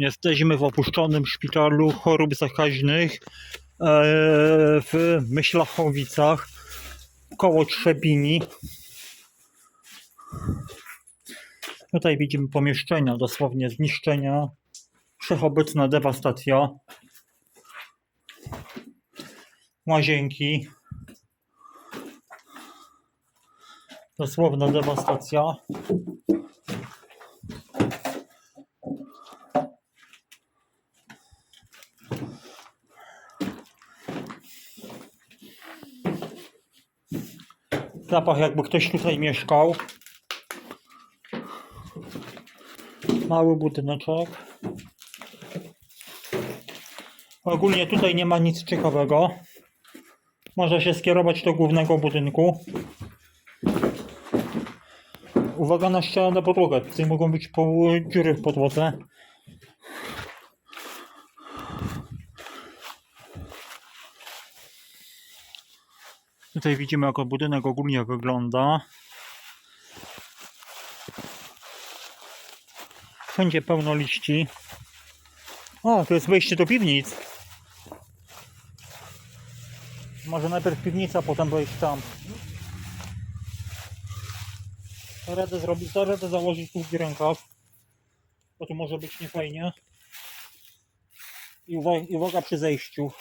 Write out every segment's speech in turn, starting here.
Jesteśmy w opuszczonym szpitalu chorób zakaźnych e, w Myślachowicach koło Trzebini. Tutaj widzimy pomieszczenia, dosłownie zniszczenia, wszechobecna dewastacja, łazienki, dosłowna dewastacja. Zapach jakby ktoś tutaj mieszkał. Mały budyneczek. Ogólnie tutaj nie ma nic ciekawego. Można się skierować do głównego budynku. Uwaga na ścianę na podłogę. Tutaj mogą być dziury w podłodze. Tutaj widzimy jak budynek ogólnie wygląda. Wszędzie pełno liści. O, to jest wejście do piwnic. Może najpierw piwnica, potem wejść tam. Radę zrobić, da radę założyć długi rękaw. Bo tu może być niefajnie. I uwaga, i przy zejściu.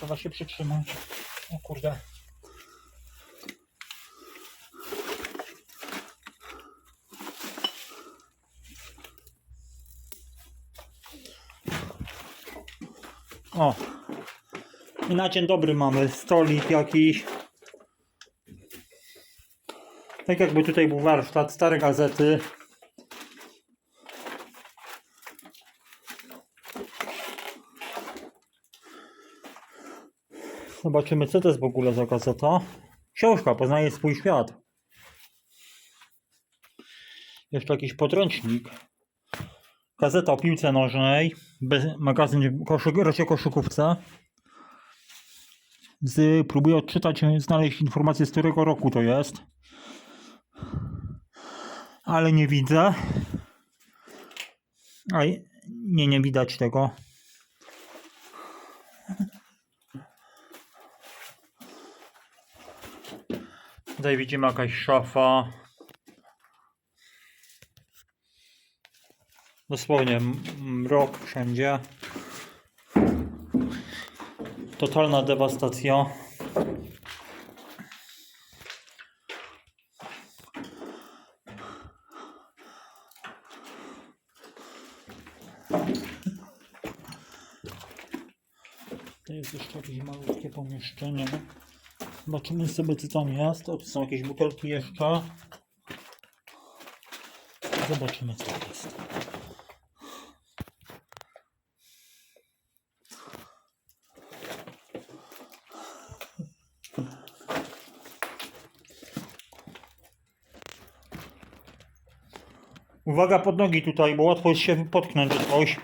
Trzeba się przytrzymać. O kurde. O. I na dzień dobry mamy stolik jakiś. Tak jakby tutaj był warsztat, stare gazety. Zobaczymy, co to jest w ogóle za gazeta. Książka, poznaje swój świat. Jeszcze jakiś podręcznik. Gazeta o piłce nożnej. Magazyn koszyk, raczej koszykówce. Z, próbuję odczytać, znaleźć informację z którego roku to jest. Ale nie widzę. Aj, nie, nie widać tego. Tutaj widzimy jakaś szafa. Dosłownie mrok wszędzie. Totalna dewastacja. To jest jeszcze jakieś malutkie pomieszczenie. Zobaczymy sobie co tam jest. O, tu są jakieś butelki jeszcze. Zobaczymy co to jest. Uwaga pod nogi tutaj, bo łatwo jest się potknąć do coś.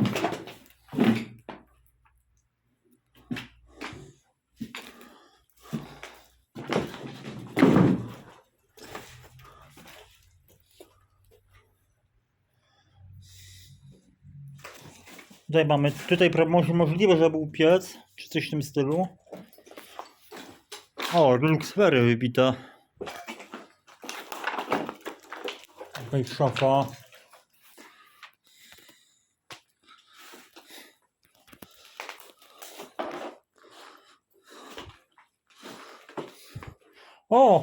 Tutaj mamy, tutaj możliwe, że był piec, czy coś w tym stylu. O, luksfery wybite. Tutaj szafa. O!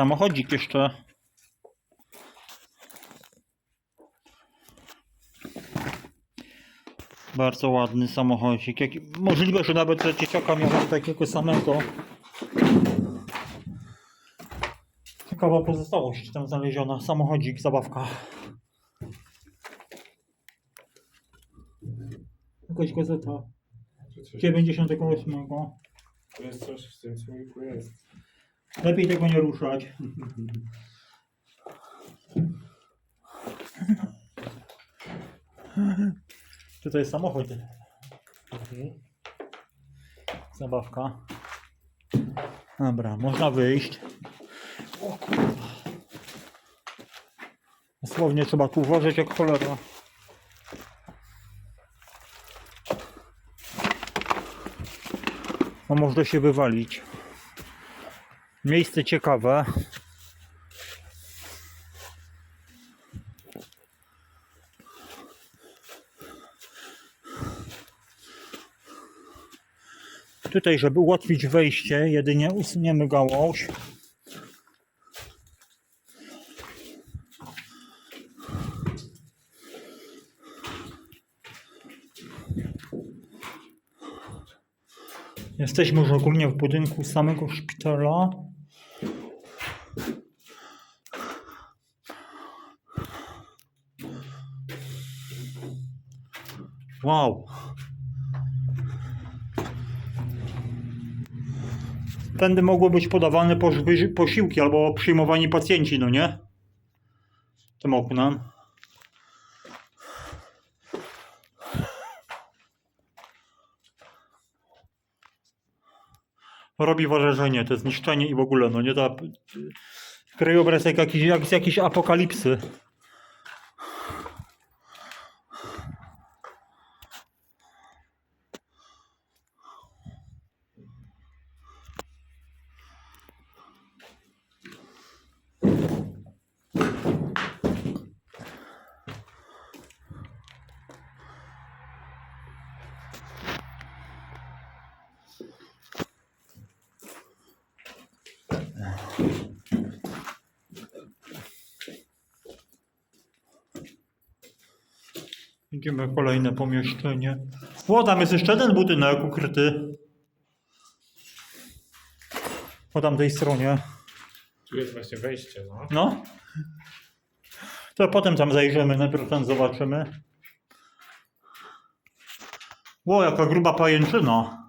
Samochodzik jeszcze. Bardzo ładny samochodzik. Jak, możliwe, że nawet ta dzieciaka miała takiego samego. Ciekawa pozostałość tam znaleziona. Samochodzik, zabawka. Jakaś gazeta. 98. To jest coś w tym słoiku jest. Lepiej tego nie ruszać. Tutaj jest samochód. Zabawka. Dobra, można wyjść. O kurwa. Dosłownie trzeba tu uważać jak cholera. Bo można się wywalić. Miejsce ciekawe. Tutaj, żeby ułatwić wejście, jedynie usuniemy gałąź. Jesteśmy już ogólnie w budynku samego szpitala. Wow. Tędy mogły być podawane posiłki albo przyjmowani pacjenci, no nie? Tym oknem. Robi wrażenie, to zniszczenie i w ogóle, no nie ta... Krajobraz jak, jak z jakiejś apokalipsy. Kolejne pomieszczenie. O, tam jest jeszcze jeden budynek ukryty. Po tamtej stronie. Tu jest właśnie wejście, no. No. To potem tam zajrzymy, najpierw tam zobaczymy. Ło, jaka gruba pajęczyna.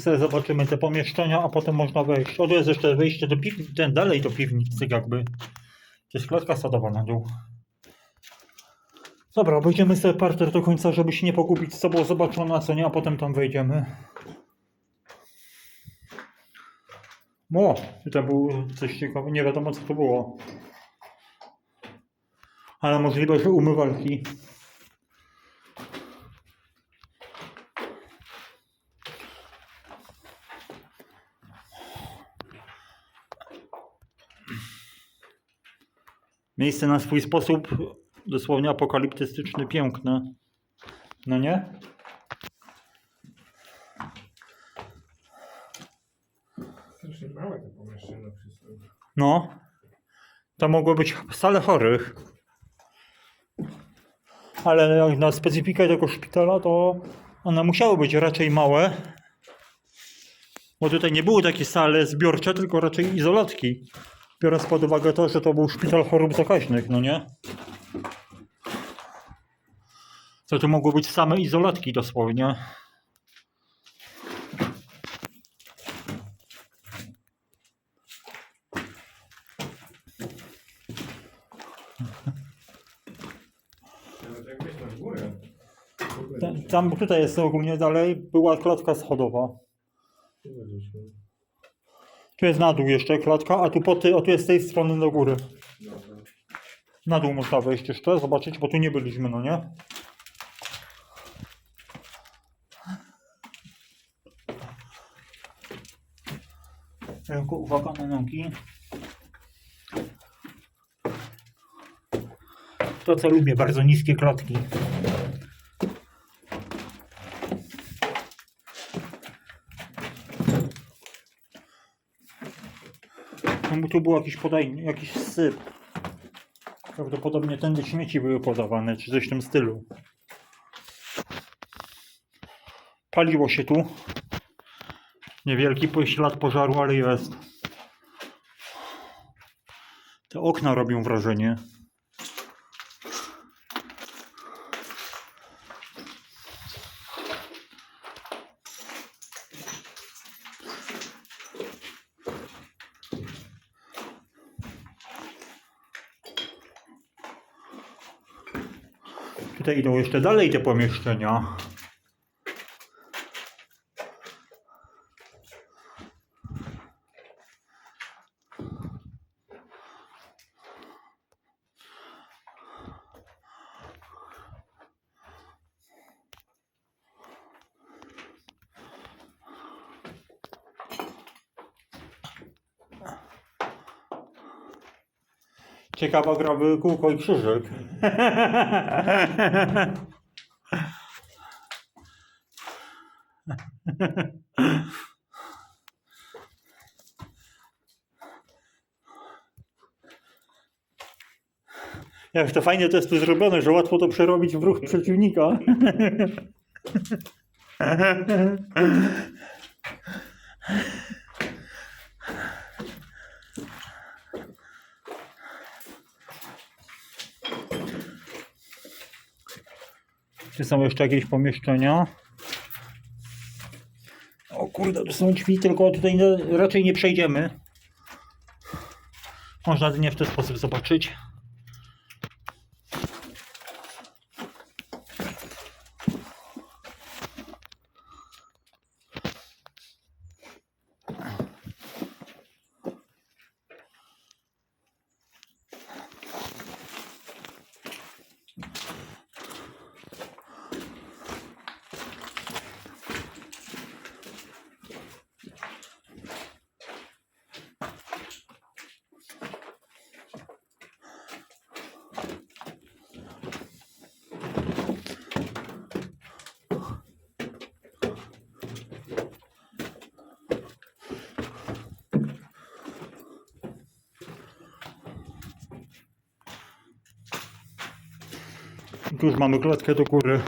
Sobie zobaczymy te pomieszczenia, a potem można wejść. O, jest jeszcze wejście do piwnicy, ten dalej do piwnicy jakby. To jest klatka sadowa na dół. Dobra, obejdziemy sobie parter do końca, żeby się nie pogubić z sobą, zobaczą na co nie, a potem tam wejdziemy. O, tutaj było coś ciekawego, nie wiadomo co to było. Ale możliwe, że umywalki. Miejsce na swój sposób dosłownie apokaliptystyczny, piękne. No nie? Strasznie małe. No. To mogło być sale chorych. Ale jak na specyfikę tego szpitala, to one musiały być raczej małe. Bo tutaj nie były takie sale zbiorcze, tylko raczej izolatki. Biorąc pod uwagę to, że to był szpital chorób zakaźnych, no nie? To tu mogły być same izolatki dosłownie. Tam tutaj jest ogólnie dalej, była klatka schodowa. Tu jest na dół jeszcze klatka, a tu po ty, o tu jest z tej strony do góry. Na dół można wejść jeszcze, zobaczyć, bo tu nie byliśmy, no nie? Tylko uwaga na nogi. To co lubię, bardzo niskie klatki. Tu był jakiś podajnik, jakiś syp. Prawdopodobnie tędy śmieci były podawane, czy coś w tym stylu. Paliło się tu. Niewielki ślad pożaru, ale jest. Te okna robią wrażenie. Tutaj idą jeszcze dalej te pomieszczenia. Ciekawa gra by kółko i krzyżyk. Jak to fajnie to jest tu zrobione, że łatwo to przerobić w ruch przeciwnika. Czy są jeszcze jakieś pomieszczenia? O kurde, to są drzwi, tylko tutaj raczej nie przejdziemy. Można nie w ten sposób zobaczyć. Tu już mamy klatkę do góry.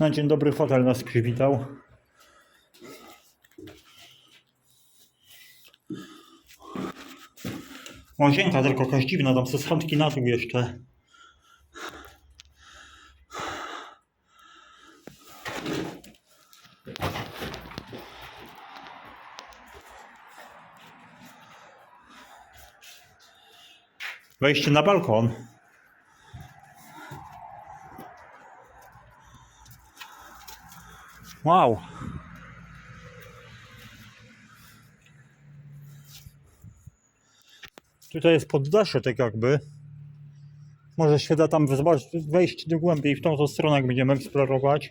Na dzień dobry fotel nas przywitał. Łazienka tylko jakaś dziwna, tam są schodki na dół jeszcze. Wejście na balkon. Wow. Tutaj jest poddasze tak jakby. Może się da tam wejść do głębiej w tą, tą stronę, jak będziemy eksplorować.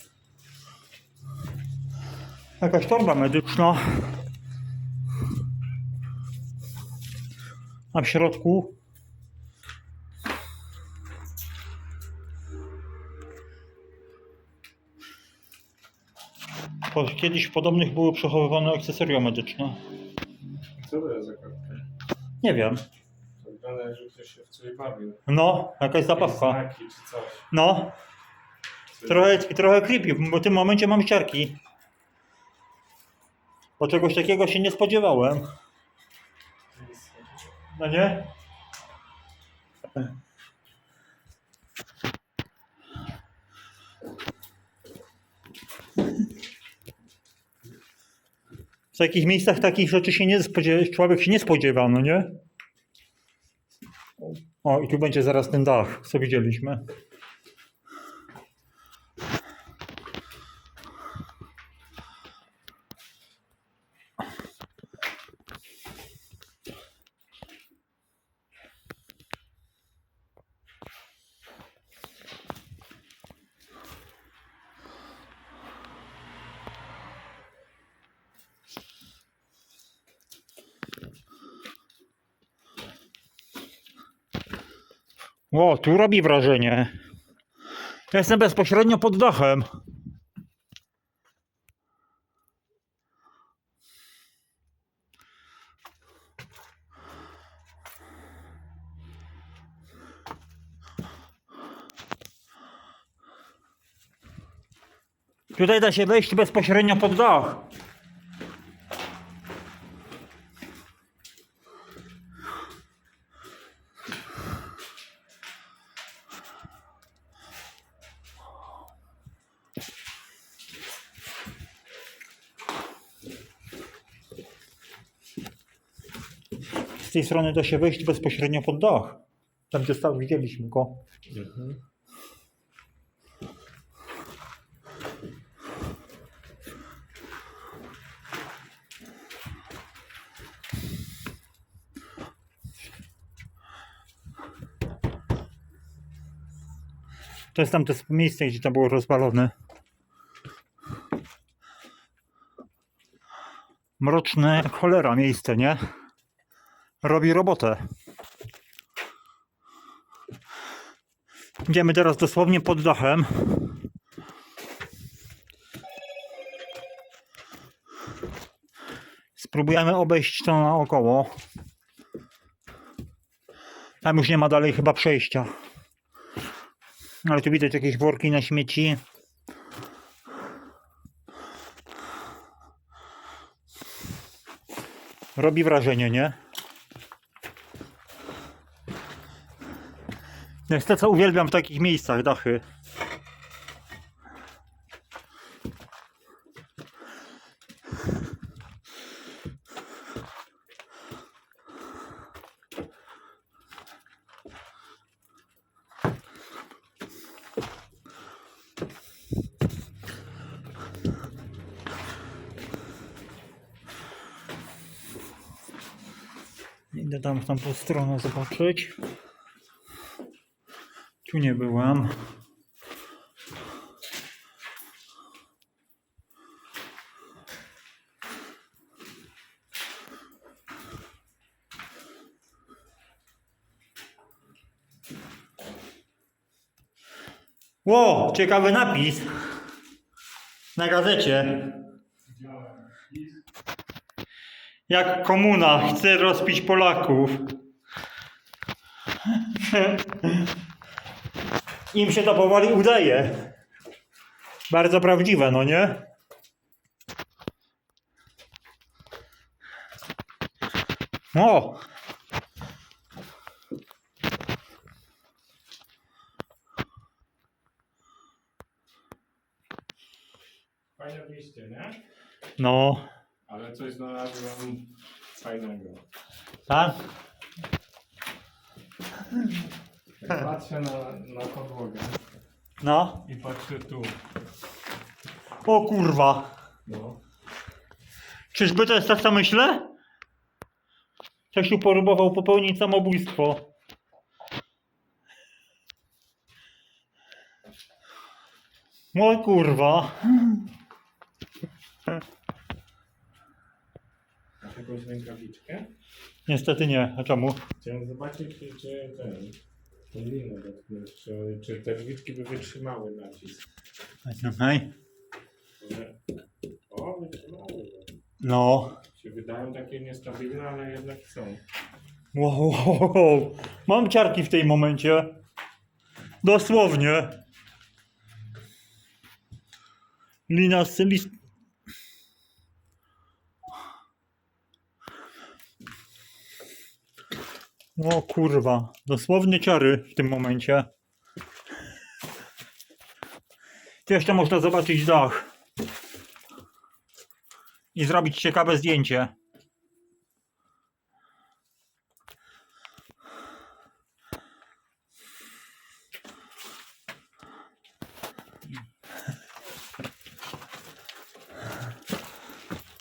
Jakaś torba medyczna. A w środku Kiedyś podobnych były przechowywane akcesoria medyczne. Co to jest za kartka? Nie wiem. To wygląda jak, że bawił. No, jakaś zabawka. Znaki czy coś. No, Trochę, trochę creepy, bo w tym momencie mam ściarki. Bo czegoś takiego się nie spodziewałem. No nie? W takich miejscach takich rzeczy się nie spodziewa, człowiek się nie spodziewa, no nie? O, i tu będzie zaraz ten dach, co widzieliśmy. O, tu robi wrażenie. Ja Jestem bezpośrednio pod dachem. Tutaj da się wejść bezpośrednio pod dach. Z tej strony da się wejść bezpośrednio pod dach. Tam gdzie stał, widzieliśmy go. Mhm. To jest tam to miejsce, gdzie to było rozwalone. Mroczne cholera miejsce, nie? Robi robotę. Idziemy teraz dosłownie pod dachem. Spróbujemy obejść to naokoło. Tam już nie ma dalej chyba przejścia. Ale tu widać jakieś worki na śmieci. Robi wrażenie, nie? Jest to, co uwielbiam w takich miejscach, dachy. Idę tam w tamtą stronę zobaczyć. Tu nie byłam. Ło, ciekawy napis. Na gazecie. Jak komuna chce rozpić Polaków. Im się to powoli udaje. Bardzo prawdziwe, no nie? O! Fajne wyjście, nie? No, Ale coś znalazłem fajnego. tak? Patrzę na, na podłogę No. i patrzę tu. O kurwa. No. Czyżby to jest tak, co myślę? Tu próbował popełnić samobójstwo. O kurwa. Masz jakąś rękawiczkę? Niestety nie. A czemu? Chciałem zobaczyć, czy, czy ten. Dotknąć, czy, czy te drzwiczki by wytrzymały nacisk. Hej. Ale- O, wytrzymały. No. Się wydają takie niestabilne, ale jednak są. Wow, wow, wow. Mam ciarki w tej momencie. Dosłownie. Lina z list... O kurwa, dosłownie ciary w tym momencie. Jeszcze można zobaczyć dach. I zrobić ciekawe zdjęcie.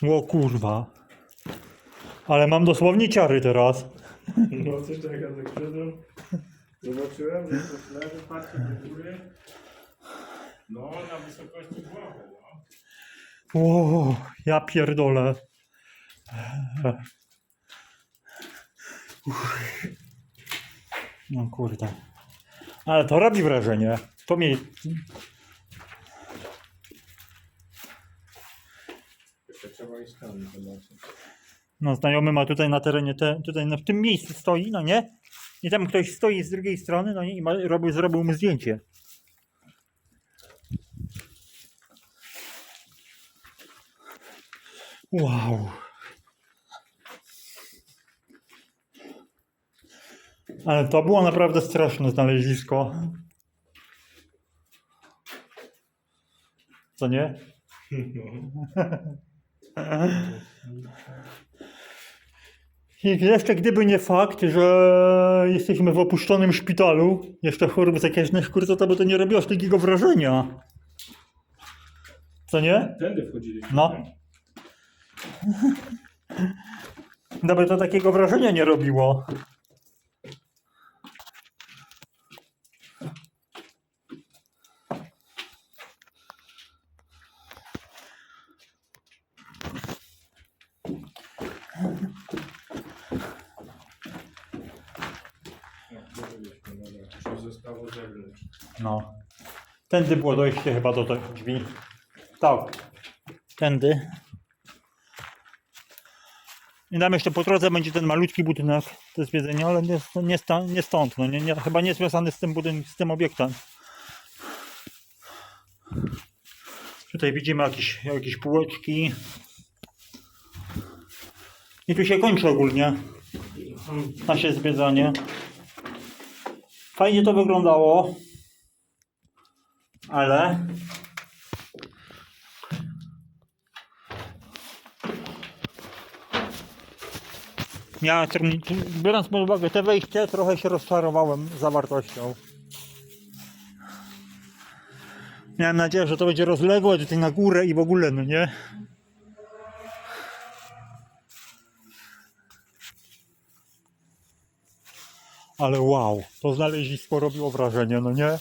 O kurwa. Ale mam dosłownie ciary teraz. No coś tak jak zakrzydłem. Zobaczyłem, że coś leży, patrzę do góry. No, na wysokości głowy, no. O, ja pierdolę. Uff. No kurde. Ale to robi wrażenie. To mi... Jeszcze trzeba iść tam zobaczyć. No znajomy ma tutaj na terenie, te, tutaj na, w tym miejscu stoi, no nie? I tam ktoś stoi z drugiej strony, no nie? I ma, robił, zrobił mu zdjęcie. Wow. Ale to było naprawdę straszne znalezisko. Co nie? No. I jeszcze gdyby nie fakt, że jesteśmy w opuszczonym szpitalu, jeszcze chorób zakaźnych, kurczę, to by to nie robiło aż takiego wrażenia. Co nie? Tędy wchodziliśmy. No. No by to takiego wrażenia nie robiło. No, tu byliśmy, dobra. Co zostało zewnątrz? No. Tędy było dojście chyba do tych drzwi. Tak. Tędy. I tam jeszcze po drodze będzie ten malutki budynek do zwiedzenia, ale nie, nie, nie stąd. No, nie, nie, chyba nie związany z tym budynkiem, z tym obiektem. Tutaj widzimy jakieś, jakieś półeczki. I tu się kończy ogólnie nasze zwiedzanie. Fajnie to wyglądało. Ale ja biorąc pod uwagę te wejście, trochę się rozczarowałem zawartością. Miałem nadzieję, że to będzie rozległe tutaj na górę i w ogóle, no nie? Ale wow, to znalezisko robiło wrażenie, no nie?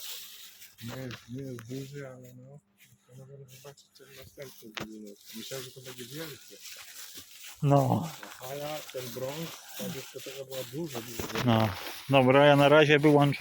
Nie jest, nie jest duży, ale no. To możemy zobaczyć ten następny budynek. Myślałem, że to będzie wielkie. No, A ja ten brąz, jeszcze tego była dużo, dużo. no. Dobra, ja na razie wyłączę.